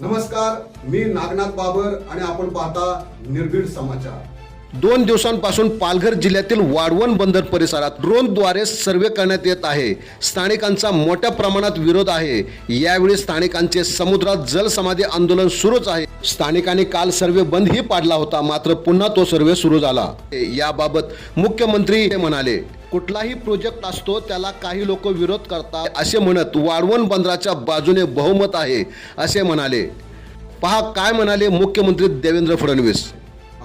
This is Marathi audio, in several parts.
नमस्कार मी नागनाथ बाबर आणि आपण पाहता निर्भीड समाचार. दोन दिवसांपासून पालघर जिल्ह्यातील वाढवण बंदर परिसरात ड्रोनद्वारे सर्वे करण्यात येत आहे. स्थानिकांचा मोठ्या प्रमाणात विरोध आहे. यावेळी स्थानिकांचे समुद्रात जलसमाधी आंदोलन सुरूच आहे. स्थानिकांनी काल सर्वे बंदही पाडला होता मात्र पुन्हा तो सर्वे सुरू झाला. याबाबत मुख्यमंत्री हे म्हणाले कुठलाही प्रोजेक्ट असतो त्याला काही लोक विरोध करतात असे म्हणत वाढवण बंदराच्या बाजूने बहुमत आहे असे म्हणाले. पहा काय म्हणाले मुख्यमंत्री देवेंद्र फडणवीस?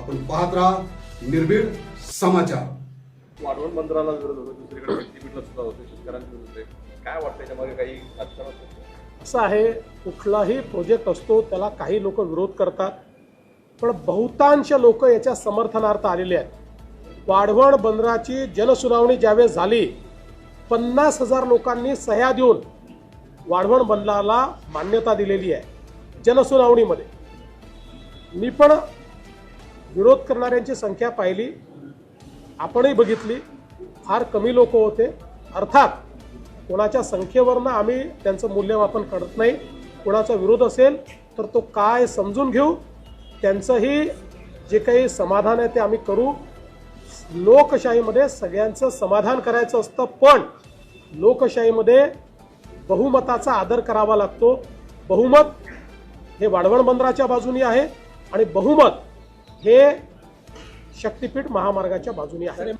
आपण पाहत राहा निर्भीड समाचार वाढवण बंदराला विरोध होतो दुसरीकडे सुद्धा होते. काय वाटतं काही राजकारण? असं आहे कुठलाही प्रोजेक्ट असतो त्याला काही लोक विरोध करतात पण बहुतांश लोक याच्या समर्थनार्थ आलेले आहेत वाढवण बंदराची जनसुनावणी ज्यावेळेस झाली पन्नास हजार लोकांनी सह्या देऊन वाढवण बंदराला मान्यता दिलेली आहे जनसुनावणीमध्ये मी पण विरोध करणाऱ्यांची संख्या पाहिली आपणही बघितली फार कमी लोक होते. अर्थात कोणाच्या संख्येवरनं आम्ही त्यांचं मूल्यमापन करत नाही कोणाचा विरोध असेल तर तो काय समजून घेऊ त्यांचंही जे काही समाधान आहे ते आम्ही करू. लोकशाहीमध्ये सगळ्यांचं समाधान करायचं असतं पण लोकशाहीमध्ये बहुमताचा आदर करावा लागतो. बहुमत हे वाढवण बंदराच्या बाजूनी आहे आणि बहुमत हे शक्तीपीठ महामार्गाच्या बाजूने आहे.